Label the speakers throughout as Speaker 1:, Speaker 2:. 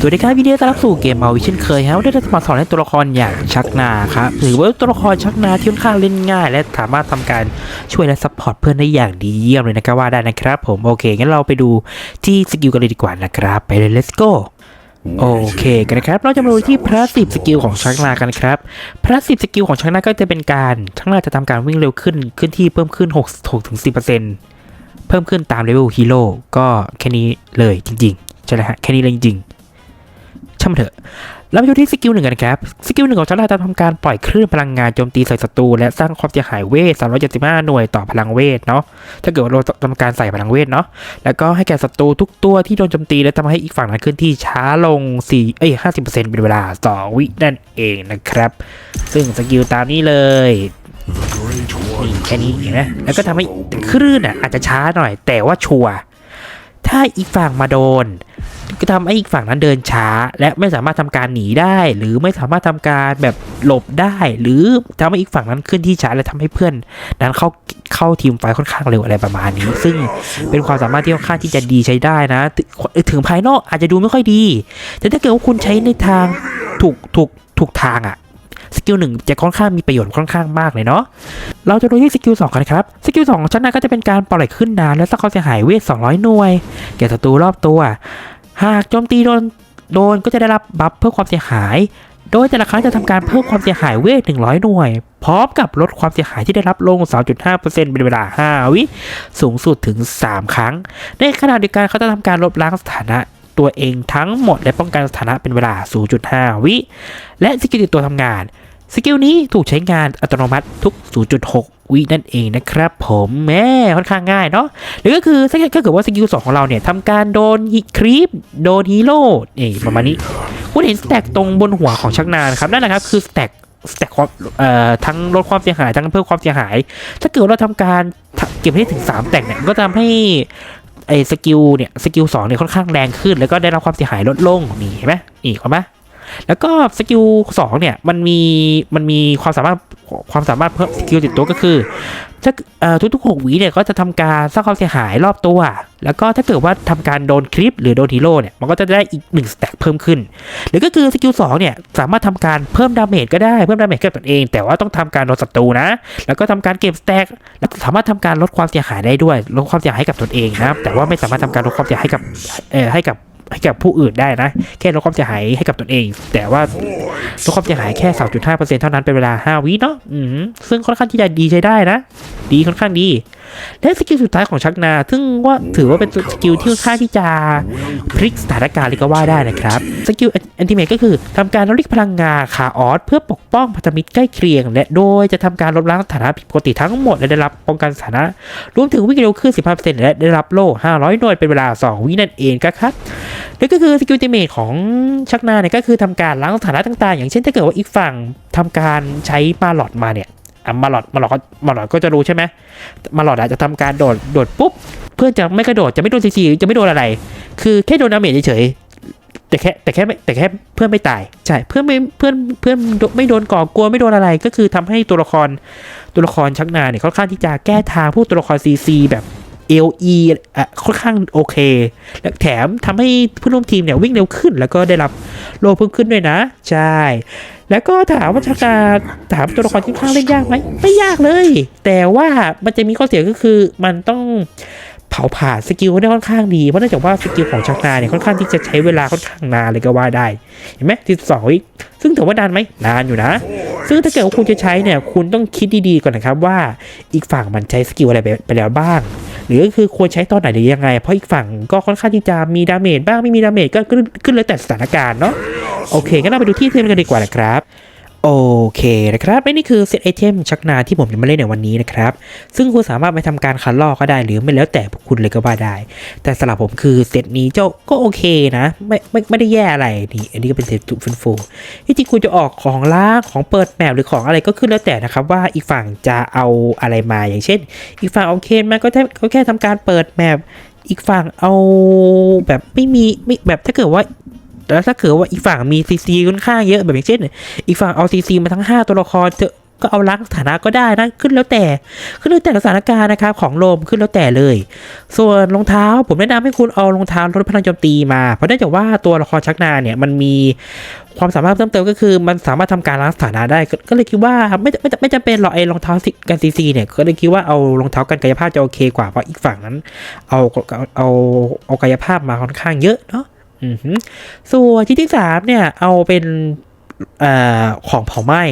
Speaker 1: สวัสดีครับวิดีโอต้อนรับสู่เกมมาวิเช่นเคยครับวันนี้เราจะมาสอนให้ตัวละครอย่างชักนาครับหรือว่าตัวละครชักนาที่ค่อนข้างเล่นง่าย และสามารถทำการช่วยและซัพพอร์ตเพื่อนได้อย่างดีเยี่ยมเลยนะครับว่าได้นะครับ ผมโอเคงั้นเราไปดูที่สกิลกันเลยดีกว่านะครับ ไปเลย let's go โอเคกันนะครับเราจะมาดูที่พระสิบสกิลของชักนากันครับพระสิบสกิลของชักนาก็จะเป็นการชักนาจะทำการวิ่งเร็วขึ้นขึ้นที่เพิ่มขึ้น6 6ถึง10%เพิ่มขึ้นตามเลเวลฮีโร่ก็แค่นี้เลยจริงๆใช่ไหมฮะแค่นี้เลยจริงๆ ช่างมันเถอะเราไปดูที่สกิลหนึ่งกันครับ สกิลหนึ่งของชาร์ลจะทำการปล่อยคลื่นพลังงานโจมตีใส่ศัตรูและสร้างความเสียหายเวท 375 หน่วยต่อพลังเวทเนาะ ถ้าเกิดว่าเราทำการใส่พลังเวทเนาะ แล้วก็ให้แก่ศัตรูทุกตัวที่โดนโจมตีและทำให้อีกฝั่งนั้นเคลื่อนที่ช้าลง 4 เอ้ย 50%เป็นเวลา 2 วินั่นเองนะครับ ซึ่งสกิลตามนี้เลยนี่แค่นี้เห็นไหมแล้วก็ทำให้คลื่นอะอาจจะช้าหน่อย แต่ว่าชัวร์ ถ้าอีกฝั่งมาโดน ก็ทำให้อีกฝั่งนั้นเดินช้า และไม่สามารถทำการหนีได้ หรือไม่สามารถทำการแบบหลบได้ หรือทำให้อีกฝั่งนั้นขึ้นที่ช้าและทำให้เพื่อน นั้นเข้าเข้าทีมไฟค่อนข้างเร็วอะไรประมาณนี้ ซึ่งเป็นความสามารถที่ค่อนข้างที่จะดีใช้ได้นะ ถึงถึงภายนอกอาจจะดูไม่ค่อยดี แต่ถ้าเกิดว่าคุณใช้ในทางถูกถูกถูกทางอะ สกิลหนึ่งจะค่อนข้างมีประโยชน์ค่อนข้างมากเลยเนาะเราจะดูที่สกิล2กันครับสกิล2ของชั้นนั้นก็จะเป็นการปล่อยขึ้นน้ำและสร้างความเสียหายเวท 200 หน่วย แก่ศัตรูรอบตัว หากโจมตีโดนโดนก็จะได้รับบัฟเพิ่มความเสียหาย โดยแต่ละครั้งจะทำการเพิ่มความเสียหายเวท 100 หน่วย พร้อมกับลดความเสียหายที่ได้รับลง 3.5%เป็นเวลา 5 วิ สูงสุดถึง 3 ครั้ง ในขณะเดียวกันเขาจะทำการลบล้างสถานะ ตัวเองทั้งหมดและป้องกันสถานะเป็นเวลา 0.5 วิ และสกิลติดตัวทำงาน สกิลนี้ถูกใช้งานอัตโนมัติทุก 0.6 วินั่นเองนะครับผมแม่ค่อนข้างง่ายเนาะหรือก็คือถ้าเกิดว่าสกิล2ของเราเนี่ยทำการโดนครีปโดนฮีโร่นี่ประมาณนี้คุณเห็นสแต็กตรงบนหัวของชักนานครับนั่นแหละครับคือสแต็กสแต็กความเอ่อทั้งลดความเสียหายทั้งเพิ่มความเสียหาย ถ้าเกิดเราทำการเก็บให้ถึง 3 แต็กเนี่ยก็จะทำให้ ไอ้สกิลเนี่ยสกิลสองเนี่ยค่อนข้างแรงขึ้น แล้วก็ได้รับความเสียหายลดลงนี่เห็นไหมอีกเห็นไหม แล้วก็สกิลสองเนี่ยมันมีมันมีความสามารถความสามารถเพิ่มสกิลติดตัวก็คือถ้าเอ่อทุกๆหกวิเนี่ยก็จะทำการสร้างความเสียหายรอบตัว แล้วก็ถ้าเกิดว่าทำการโดนคลิปหรือโดนฮีโร่เนี่ยมันก็จะได้อีกหนึ่งสแต็กเพิ่มขึ้น หรือก็คือสกิลสองเนี่ยสามารถทำการเพิ่มดาเมจก็ได้เพิ่มดาเมจกับตนเอง แต่ว่าต้องทำการโดนศัตรูนะ แล้วก็ทำการเก็บสแต็กแล้วสามารถทำการลดความเสียหายได้ด้วยลดความเสียหายให้กับตนเองนะแต่ว่าไม่สามารถทำการลดความเสียหายให้กับให้กับ ให้กับผู้อื่นได้นะ แค่ลดความเสียหายให้กับตนเอง แต่ว่าลดความเสียหายแค่ 3.5%เท่านั้นเป็นเวลา 5 วิเนาะซึ่งค่อนข้างที่จะดีใช้ได้นะ ดีค่อนข้างดี และสกิลสุดท้ายของชักนา ซึ่งว่าถือว่าเป็นสกิลที่ค่อนข้างที่จะพลิกสถานการณ์เลยก็ว่าได้นะครับ สกิลแอนติเมตก็คือทำการลดพลังงานคาออสเพื่อปกป้องพันธมิตรใกล้เคียง และโดยจะทำการลบล้างสถานะผิดปกติทั้งหมดและได้รับป้องกันสถานะ รวมถึงวิ่งเร็วขึ้น 15%และได้รับโล่ 500 หน่วยเป็นเวลา 2 วินั่นเองครับแล้วก็คือสกิลเตเมทของชักนาเนี่ยก็คือทำการล้างสถานะต่างๆ อย่างเช่นถ้าเกิดว่าอีกฝั่งทำการใช้มาหลอดมาเนี่ย อะมาหลอดมาหลอดก็มาหลอดก็จะรู้ใช่ไหมมาหลอดอาจจะทำการโดดโดดปุ๊บ เพื่อนจะไม่กระโดดจะไม่โดนซีซีจะไม่โดนอะไร คือแค่โดนดาเมจเฉยแต่แค่แต่แค่แต่แค่เพื่อนไม่ตายใช่เพื่อนไม่เพื่อนเพื่อนไม่โดนก่อกลัวไม่โดนอะไรก็คือทำให้ตัวละครตัวละครชักนาเนี่ยค่อนข้างที่จะแก้ทางผู้ตัวละครซีซีแบบ LE อะค่อนข้างโอเค และแถมทำให้เพื่อนร่วมทีมเนี่ยวิ่งเร็วขึ้น แล้วก็ได้รับโลเพิ่มขึ้นด้วยนะ ใช่ แล้วก็ถามว่าชักาถามตัวละครค่อนข้างเล่นยากไหมไม่ยากเลย แต่ว่ามันจะมีข้อเสียก็คือมันต้อง เผาผ่านสกิลได้ค่อนข้างดีเพราะเนื่องจากว่าสกิลของชักนาเนี่ยค่อนข้างที่จะใช้เวลาค่อนข้างนานเลยก็ว่าได้ เห็นไหมที่สองวิซึ่งถือว่านานไหมนานอยู่นะ ซึ่งถ้าเกิดว่าคุณจะใช้เนี่ยคุณต้องคิดดีๆก่อนนะครับว่าอีกฝั่งมันใช้สกิลอะไรไปไปแล้วบ้าง หรือก็คือควรใช้ตอนไหนหรือยังไง เพราะอีกฝั่งก็ค่อนข้างที่จะมีดาเมจบ้างไม่มีดาเมจก็ขึ้นขึ้นเลยแต่สถานการณ์เนาะโอเคงั้นเราไปดูที่เทมกันดีกว่านะครับ โอเคนะครับและนี่คือเซตไอเทมชักนาที่ผมจะมาเล่นในวันนี้นะครับ ซึ่งคุณสามารถไปทำการคัดลอกก็ได้หรือไม่แล้วแต่พวกคุณเลยก็ว่าได้ แต่สำหรับผมคือเซตนี้เจ้าก็โอเคนะ ไม่ไม่ไม่ได้แย่อะไรนี่อันนี้ก็เป็นเซตจุฟื้นฟูที่จริงคุณจะออกของล้างของเปิดแมปหรือของอะไรก็ขึ้นแล้วแต่นะครับ ว่าอีกฝั่งจะเอาอะไรมาอย่างเช่น อีกฝั่งเอาเคนมาก็แค่ก็แค่ทำการเปิดแมปอีกฝั่งเอาแบบไม่มีไม่แบบถ้าเกิดว่า แล้วถ้าเกิดว่าอีกฝั่งมีซีซีค่อนข้างเยอะแบบอย่างเช่น อีกฝั่งเอาซีซีมาทั้ง 5 ตัวละครเธอก็เอาล้างสถานะก็ได้นะขึ้นแล้วแต่ขึ้นแล้วแต่สถานการณ์นะครับของโลมขึ้นแล้วแต่เลย ส่วนรองเท้าผมแนะนำให้คุณเอารองเท้าลดพลังโจมตีมาเพราะเนื่องจากว่าตัวละครชักนาเนี่ยมันมีความสามารถเพิ่มเติมก็คือมันสามารถทำการล้างสถานะได้ ก็เลยคิดว่าไม่ไม่ไม่จำเป็นหรอกไอ้รองเท้ากันซีซีเนี่ยก็เลยคิดว่าเอารองเท้ากันกายภาพจะโอเคกว่าเพราะอีกฝั่งนั้น เอาเอาเอากายภาพมาค่อนข้างเยอะเนาะ ส่วนที่ที่สามเนี่ยเอาเป็นอของเผาไหม้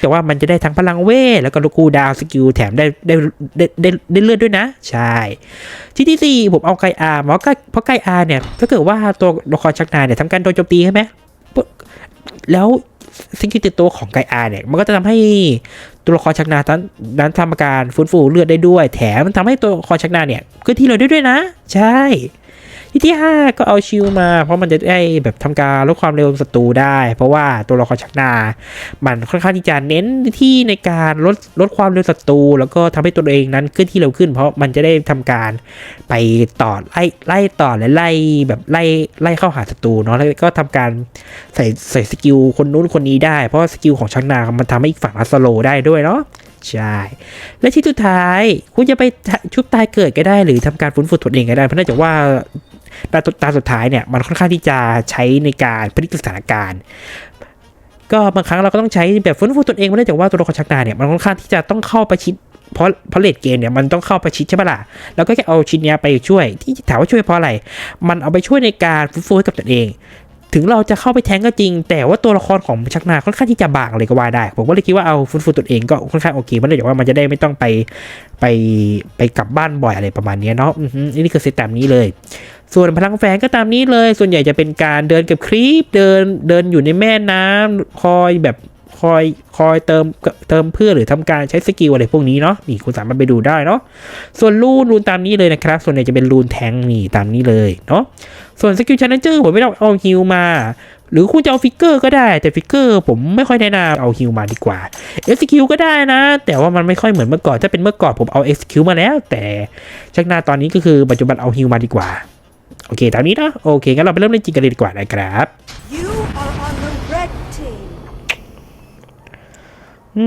Speaker 1: แต่ว่ามันจะได้ทั้งพลังเวทแล้วก็ลูกูดาวสกิลแถมได้ได้ได้ได้ได้เลือดด้วยนะ ใช่ที่ที่สี่ผมเอาไกอาร์เพราะไกเพราะไกอาร์เนี่ยถ้าเกิดว่าตัวละครชักนายเนี่ยทำการโดนโจมตีใช่ไหมแล้วสกิลติดตัวของไกอาร์เนี่ยมันก็จะทำให้ตัวละครชักนานั้นนั้นทำการฟื้นฟูเลือดได้ด้วย แถมมันทำให้ตัวละครชักนาเนี่ยเคลื่อนที่เร็วได้ด้วยนะ ใช่ ที่ที่ห้าก็เอาชิลมา เพราะมันจะได้แบบทำการลดความเร็วศัตรูได้ เพราะว่าตัวละครชักนามันค่อนข้างที่จะเน้นที่ในการลดลดความเร็วศัตรูแล้วก็ทำให้ตัวเองนั้นเคลื่อนที่เร็วขึ้น เพราะมันจะได้ทำการไปต่อไล่ไล่ต่อและไล่แบบไล่ไล่เข้าหาศัตรูเนาะแล้วก็ทำการใส่ใส่สกิลคนนู้นคนนี้ได้ เพราะสกิลของชักนามันทำให้อีกฝั่งอัสโลได้ด้วยเนาะ ใช่ และที่สุดท้าย คุณจะไปชุบตายเกิดก็ได้ หรือทำการฟื้นฟูตัวเองก็ได้ เพราะเนื่องจากว่าตาตาสุดท้ายเนี่ยมันค่อนข้างที่จะใช้ในการพลิกสถานการณ์ก็บางครั้งเราก็ต้องใช้แบบฟื้นฟูตัวเองเพราะเนื่องจากว่าตัวละครชักนาเนี่ยมันค่อนข้างที่จะต้องเข้าประชิดเพราะเพราะเลดเกมเนี่ยมันต้องเข้าประชิดใช่ปะล่ะแล้วก็แค่เอาชิ้นเนี้ยไปช่วยที่ถามว่าช่วยเพราะอะไร มันเอาไปช่วยในการฟื้นฟูให้กับตัวเอง ถึงเราจะเข้าไปแทงก็จริง แต่ว่าตัวละครของชักนาค่อนข้างที่จะบางเลยก็ว่าได้ ผมก็เลยคิดว่าเอาฟุตฟุตัวเองก็ค่อนข้างโอเค มันเลยบอกว่ามันจะได้ไม่ต้องไปไปไปกลับบ้านบ่อยอะไรประมาณนี้เนาะอือฮึนี่คือเซตตามนี้เลย ส่วนพลังแฝงก็ตามนี้เลย ส่วนใหญ่จะเป็นการเดินกับครีปเดินเดินอยู่ในแม่น้ำคอยแบบ คอยคอยเติมเติมเพื่อหรือทำการใช้สกิลอะไรพวกนี้เนาะนี่คุณสามารถไปดูได้เนาะส่วนรูนรูนตามนี้เลยนะครับ ส่วนใหญ่จะเป็นรูนแทงนี่ตามนี้เลยเนาะส่วนสกิลชาร์เจอร์ผมไม่ต้องเอาฮิลมา หรือคุณจะเอาฟิกเกอร์ก็ได้แต่ฟิกเกอร์ผมไม่ค่อยแนะนำเอาฮิลมาดีกว่า execute ก็ได้นะ แต่ว่ามันไม่ค่อยเหมือนเมื่อก่อนถ้าเป็นเมื่อก่อนผมเอา execute มาแล้ว แต่ชักหน้าตอนนี้ก็คือปัจจุบันเอาฮิลมาดีกว่าโอเคตามนี้นะโอเคงั้นเราไปเริ่มเล่นจริงกันเลยดีกว่านะครับ เ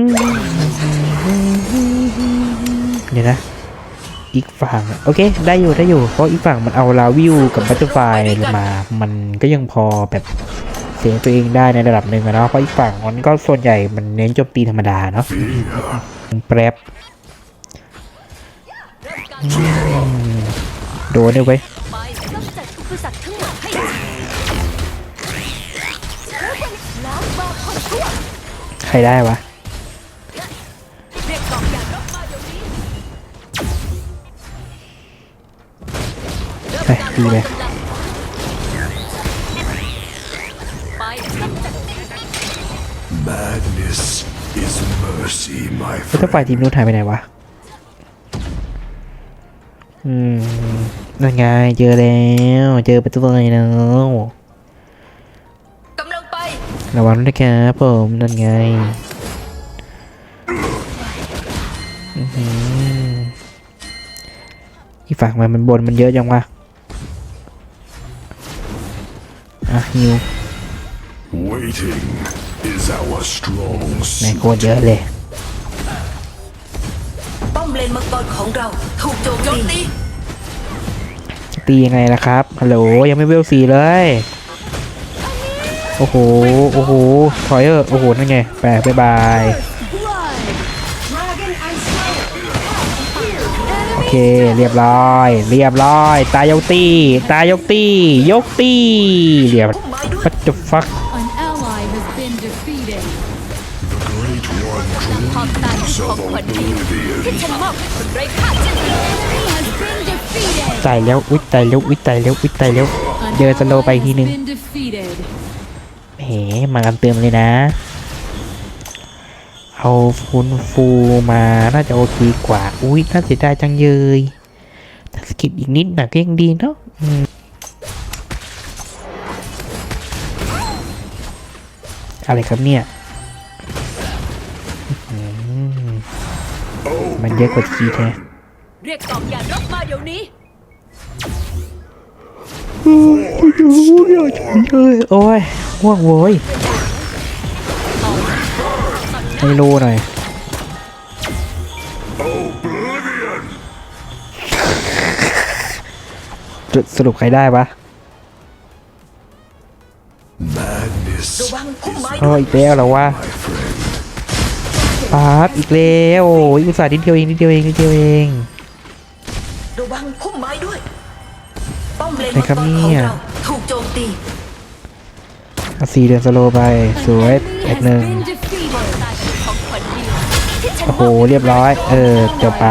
Speaker 1: ดี๋ยวนะ อีกฝั่ง โอเค ได้อยู่ ได้อยู่ เพราะอีกฝั่งมันเอาลาวิวกับบัตเตอร์ไฟมา มันก็ยังพอแบบเสียงตัวเองได้ในระดับหนึ่งนะเพราะอีกฝั่งมันก็ส่วนใหญ่มันเน้นโจมตีธรรมดาเนาะแปรบโดนเนี่ยเว้ย
Speaker 2: ไปกำจัดอุปสรรคทั้งหมดให้ล้างบาปคนชั่ว
Speaker 1: ใครได้วะ ไปดีเลย
Speaker 2: ไปกำจัด
Speaker 3: Madness is mercy, my
Speaker 1: แล้วถ้า
Speaker 3: friend.
Speaker 1: ฝ่ายทีมนู้นหายไปไหนวะ อืม นั่นไง เจอแล้ว เจอประตูเลยแล้ว
Speaker 2: กำลังไประ
Speaker 1: วังด้วยนะครับผมนั่นไงอื้อหืออีกฝั่งมันมันบนมันเยอะจังวะ อะฮิว
Speaker 3: Waiting is our strong
Speaker 1: แม่ง
Speaker 3: suit.
Speaker 1: โคตรเยอะเลย
Speaker 2: ป้อมเลนมังกรของเรา ถูกโจมตี
Speaker 1: ตียังไงล่ะครับฮัลโหลยังไม่เวลสี่เลย โอ้โห โอ้โห ถอยเออโอ้โห นั่นไง แปะบ๊ายบาย เค เรียบร้อย เรียบร้อย ตายกตี ตายกตี ยกตี เรียบ What the fuck
Speaker 4: An ally has been defeated.
Speaker 3: The great one
Speaker 2: ความตายคือของขวัญดีที่ฉันมอบให้คนไร้ค่าเช่น
Speaker 1: ตายแล้วอุ๊ยตายแล้วอุ๊ยตายแล้วอุ๊ยตายแล้วเดินสโลไปทีนึง
Speaker 4: been defeated.
Speaker 1: แหมมากันเติมเลยนะ เอาฟูนฟูมาน่าจะโอเคกว่า อุ้ยน่าเสียดายจังเยยถ้าสกิปอีกนิดหน่อยก็ยังดีเนาะอืมอะไรครับเนี่ยอื้อหือมันเยอะกว่าทีแท้
Speaker 2: เรียกกองยานรบมาเดี๋ยวนี้
Speaker 1: เอ้ยโอ้ยง่วงโว้ย ให้รูหน่อยจุดสรุปใครได้ปะโอ้อีกแล้วเหรอวะปาบอีกแล้วอีกอุตส่าห์ดิ้นเดียวเองดิ้นเดียวเองดิ้นเดียวเอง
Speaker 2: ระวังพุ่มไม้ด้วยป้อมเลนมังกรของเราถูกโจมตี
Speaker 1: สี่เดือนสโลไปสวยแอ
Speaker 4: ด
Speaker 1: หนึ่ง
Speaker 2: อ้
Speaker 1: โหเรียบร้อย เออจบไป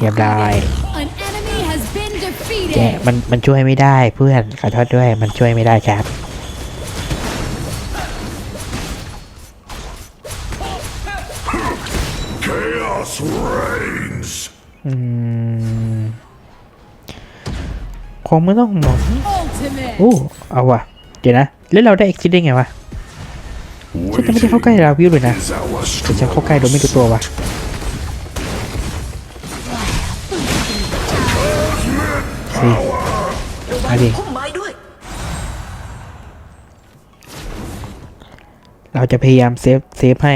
Speaker 1: เรียบร้อย
Speaker 4: An enemy has been
Speaker 1: แก
Speaker 4: defeated.
Speaker 1: มันมันช่วยไม่ได้เพื่อนขอโทษด้วยมันช่วยไม่ได้ครับ
Speaker 3: Chaos reigns.
Speaker 1: อืมคงไม่ต้องหมอก
Speaker 4: Ultimate.
Speaker 1: โอ้เอาว่ะเดี๋ยวนะ แล้วเราได้เอ็กซิได้ไงวะ ฉันจะไม่ได้เข้าใกล้ราวิวเลยนะ
Speaker 3: Is our
Speaker 1: แต่ฉันเข้าใกล้โดยไม่รู้ตัววะสิ
Speaker 2: ระวั
Speaker 1: เอา
Speaker 2: ง
Speaker 1: ดิ
Speaker 2: พุ่มไม้ด้วย
Speaker 1: เราจะพยายามเซฟเซฟให้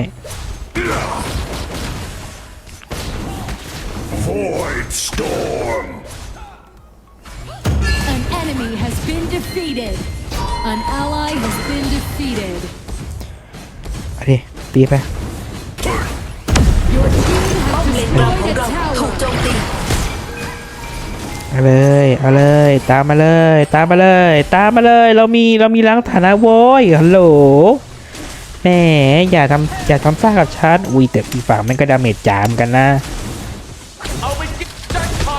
Speaker 1: ตีไป
Speaker 4: Your team
Speaker 2: ป้อ
Speaker 4: has
Speaker 2: มเอา
Speaker 1: เลยเอาเลยตามมาเลย ตามมาเลย ตามมาเลย เรามีเรามีล้างฐานะโว้ยฮัลโหลแหมอย่าทำอย่าทำซ่ากับฉันอุ้ยแต่อีฝั่งมันก็ดาเมจจามกันนะ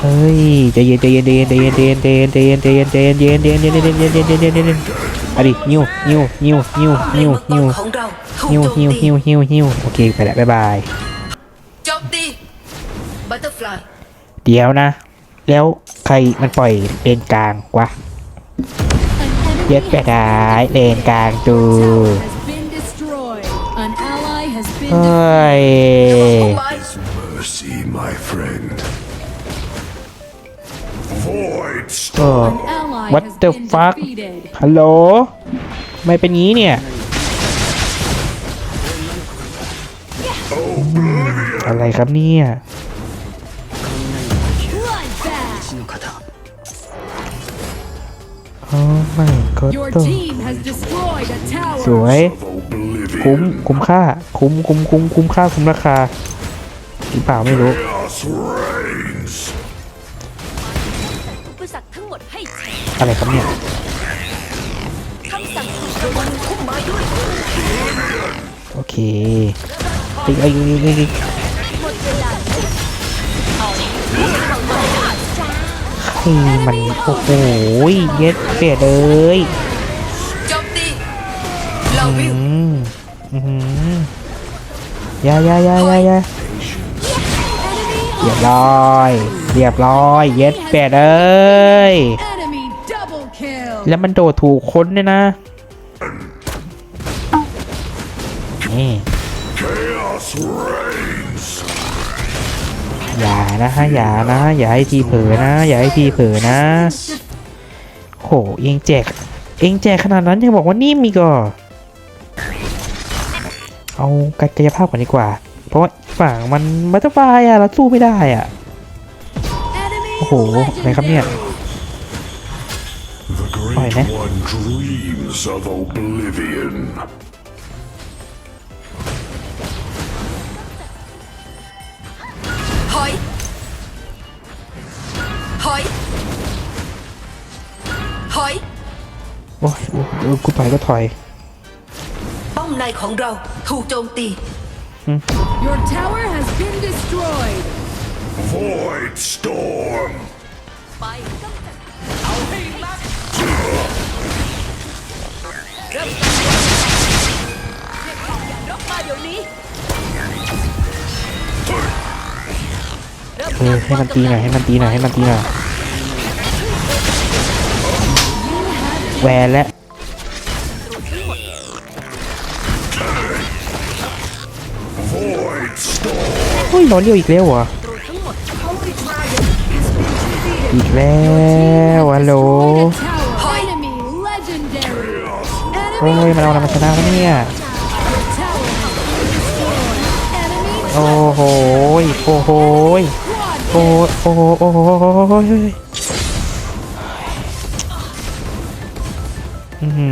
Speaker 1: เฮ้ยใจเย็นใจเย็นใจเย็นใจเย็นใจเย็นใจเย็นใจเย็นใจเย็นใจเย็นใจเย็นใจเย็นใจเย็นใจเย็น ใจเย็นใจเย็นใจเย็นใจเย็นเอาดินิ้วนิ้วนิ้วนิ้ว
Speaker 2: ป้อมเล
Speaker 1: นิ้
Speaker 2: น
Speaker 1: ว
Speaker 2: มังก
Speaker 1: นิ้ว
Speaker 2: รของเราถูก
Speaker 1: นิ้ว
Speaker 2: โจม
Speaker 1: นิ้ว
Speaker 2: ตี
Speaker 1: นิ้วนิ้วนิ้วโอเคไปแล้วบ๊ายบาย
Speaker 2: โจมตีบัตเตอร์ฟลาย
Speaker 1: เดี๋ยวนะ แล้วใครมันปล่อยเลนกลางวะ
Speaker 4: An enemy
Speaker 1: เย็ดไปได้เลนกลางตู
Speaker 4: tower has been destroyed. An ally has been
Speaker 1: เฮ้ย
Speaker 2: พุ่มไม้
Speaker 3: Mercy, my friend. Void
Speaker 1: โอ้
Speaker 3: storm.
Speaker 4: An ally
Speaker 1: What
Speaker 4: has
Speaker 1: the
Speaker 4: been
Speaker 1: fuck?
Speaker 4: defeated.
Speaker 1: ฮัลโหลไม่เป็นงี้เนี่ย อะไรครับเนี่ย
Speaker 4: Bloodbath.
Speaker 1: โอ้ไม่ก็
Speaker 4: Your
Speaker 1: ต้อง
Speaker 4: team has destroyed a
Speaker 1: ส
Speaker 4: tower.
Speaker 1: วย
Speaker 3: Of oblivion.
Speaker 1: คุ้ม คุ้มค่า คุ้ม คุ้ม คุ้ม คุ้มค่า คุ้มราคาหรือเปล่าไม่รู้
Speaker 2: อะ
Speaker 1: ไรครับเนี่ยโอเคอีกอี
Speaker 2: กอีกอี
Speaker 1: กนี่มัน โอ้โหเย็ดเสียเลยอืมอืมยายายายายาเรียบร้อย เรียบร้อย เย็ดแปดเอ้ย แล้วมันโดดถูกคนเนี่ยนะนี่อย่านะฮะอย่านะอย่าให้ทีเผลอนะ อย่าให้ทีเผลอนะโหเองแจกเองแจกขนาดนั้นยังบอกว่านิ่มอีกอะเอากายภาพก่อนดีกว่า เพราะฝั่งมันมัตตอร์ไฟอะเราสู้ไม่ได้อะ โอ้โห อะไรครับเนี่ย
Speaker 3: The
Speaker 1: Oi,
Speaker 3: great
Speaker 1: ne?
Speaker 3: one dreams of oblivion.
Speaker 2: ถอยถอยถอย
Speaker 1: โอ้ยโอ้ยเออกูถอยก็ถอย
Speaker 2: ป้อมในของเราถูกโจมตี
Speaker 4: Your tower has been destroyed.
Speaker 3: Void storm.
Speaker 2: ไป เริ่มการอย่ารบมาเดี๋ยวนี้
Speaker 1: เออให้มันตีหน่อยให้มันตีหน่อยให้มันตีหน่อยแหวนและเฮ้ยรอเลี้ยวอีกแล้วเหรออีกแล้วฮัลโหล โอ้ยมันเอาอะไรมาชนะวะเนี่ย
Speaker 4: Tower has been destroyed. Enemy
Speaker 1: โอ้โหยโอ้โหย
Speaker 4: quad
Speaker 1: โอ้โหโอ้โหโอ้โหโอ้โหอื้อหื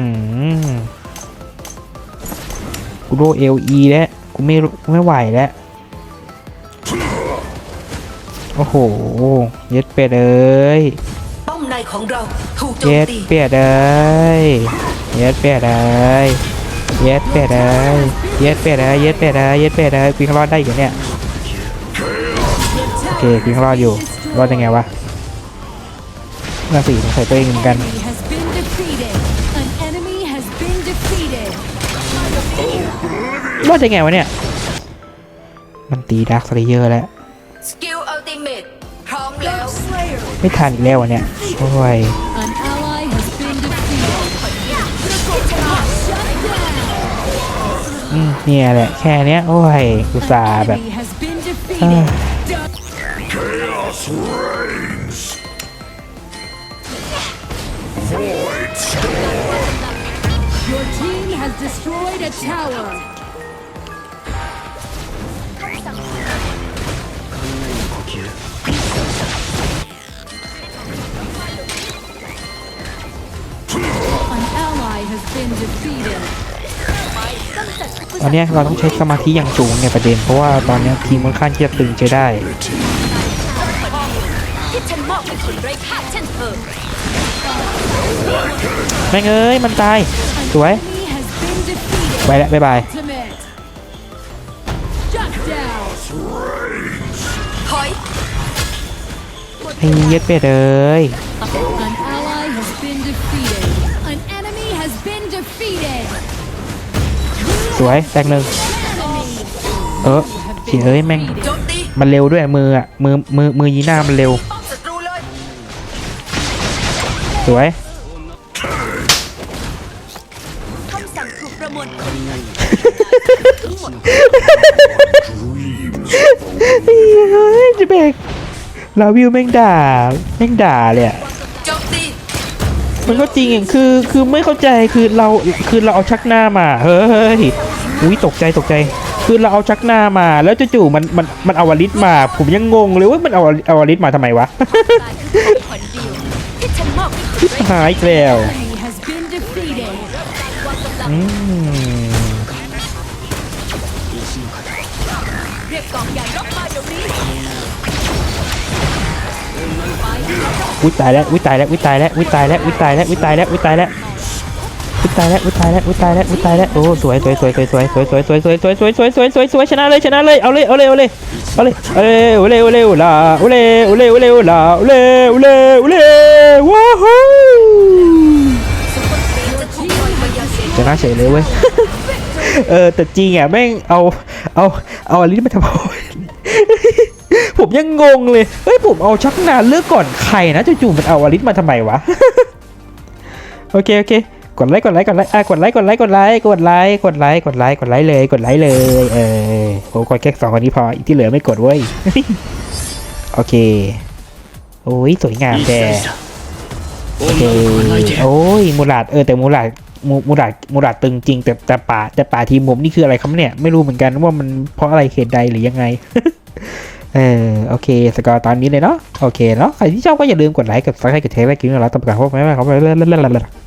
Speaker 1: อกูโดเอลอีแล้วกูไม่รู้ไม่ไหวแล้วโอ้โหเย็ดเป็ดเอ้ย
Speaker 2: ป้อมในของเราถูกโจม
Speaker 1: เย็ด
Speaker 2: ตี
Speaker 1: เป็ดเอ้ย เย็ดเป็ดเอ้ยเย็ดเป็ดเอ้ยเย็ดเป็ดเอ้ยเย็ดเป็ดเอ้ยเย็ดเป็ดเอ้ยกูยังรอดได้อยู่เนี่ยโอเคกูยังรอดอยู่รอดยังไงวะน่าสิสงสัยตัวเองเหมือนกัน
Speaker 4: Enemy has been defeated. An enemy has been defeated.
Speaker 1: รอดยังไงวะเนี่ยมันตีดาร์คสเลเยอร์แล้ว
Speaker 2: สกิลอัลติเมทพร้อมแล้ว
Speaker 1: ไม่ทันอีกแล้ววะเนี่ยโอ้ย เนี่ยแหละแค่เนี้ย โอ้ยกูสาห์
Speaker 4: down.
Speaker 1: แบบ
Speaker 4: Enemy has been
Speaker 1: เอ้ย
Speaker 4: defeated.
Speaker 3: Chaos reigns. Void storm.
Speaker 4: Your team has destroyed a tower. 'An ally has been defeated.
Speaker 1: ตอนนี้เราต้องใช้สมาธิอย่างสูงเนี่ยประเด็น เพราะว่าตอนนี้ทีมค่อนข้างที่จะตึงใช้ได้
Speaker 2: ที่ฉันมอบให้คนไร้ค่าเช่นเธอ
Speaker 1: แม่งเอ้ยมันตายสวยไปแล้วบ๊ายบาย
Speaker 4: Ultimate. Shut down.
Speaker 2: ถอย
Speaker 1: ไอ้เย็ดเป็ดเอ้ย สวยแตกหนึ่งเออเฉียเอ้ยแม่ง
Speaker 2: มั
Speaker 1: นเร็วด้วยมืออะมือมือมือยีหน้ามันเร็ว สวยเฮ้ยจะเบกลาวิวแม่งด่าแม่งด่าเลยอะ
Speaker 2: มั
Speaker 1: นก็จริงอย่างคือคือไม่เข้าใจคือเราคือเราเอาชักหน้ามา เฮ้ย อุ้ยตกใจตกใจ คือเราเอาชักหน้ามา แล้วจู่ๆมันมันมันเอาวลิสมา ผมยังงงเลยว่ามันเอาเอาวลิสมาทำไมวะ
Speaker 2: การคือของมอบหา
Speaker 1: ยอีกแล้ว
Speaker 4: Enemy has been defeated.
Speaker 1: อืม
Speaker 2: เรียกกองยานรบมาเดี๋ยวนี้
Speaker 1: อุ้ยตายแล้วอุ้ยตายแล้วอุ้ยตายแล้วอุ้ยตายแล้วอุ้ยตายแล้วอุ้ยตายแล้วอุ้ยตายแล้ว อุ้ยตายแล้วอุ้ยตายแล้วอุ้ยตายแล้วอุ้ยตายแล้วโอ้สวยสวยสวยสวยสวยสวยสวยสวยสวยสวยสวยสวยสวยสวยสวยชนะเลยชนะเลยเอาเลยเอาเลยเอาเลยเอาเลยเอาเลยเอาเลยเอาเลยเอาเลยเอาเลยเอาเลยเอาเลยเอาเลยเอาเลยเอาเลยเอาเลยว้าวฮู้
Speaker 2: จะถูกปล่อยไปยังเสียง
Speaker 1: ชนะเฉยเลยเว้ยเออแต่จริงอะแม่งเอาเอาเอาอลิสมาทำผมยังงงเลยเฮ้ยผมเอาชักนานเลือกก่อนใครนะจู่ๆมันเอาอลิสมาทำไมวะโอเคโอเค กดไลค์กดไลค์กดไลค์อะกดไลค์กดไลค์กดไลค์กดไลค์กดไลค์กดไลค์กดไลค์เลยกดไลค์เลยเออผมกดแค่สองคนนี้พออีกที่เหลือไม่กดเว้ยโอเคโอ้ยสวยงามแด่โอเคโอ้ยมูลาดเออแต่มูลาดมูมูลาดมูลาดตึงจริง แต่แต่ป่าแต่ป่าทีมผมนี่คืออะไรครับเนี่ยไม่รู้เหมือนกันว่ามันเพราะอะไรเหตุใดหรือยังไงเออโอเค สกอร์ตอนนี้เลยเนาะโอเคเนาะใครที่ชอบก็อย่าลืมกดไลค์กดซับสไครต์กดแชร์ไว้กินเราต้องประกาศพวกแม่แม่เขาไปเรื่อยๆ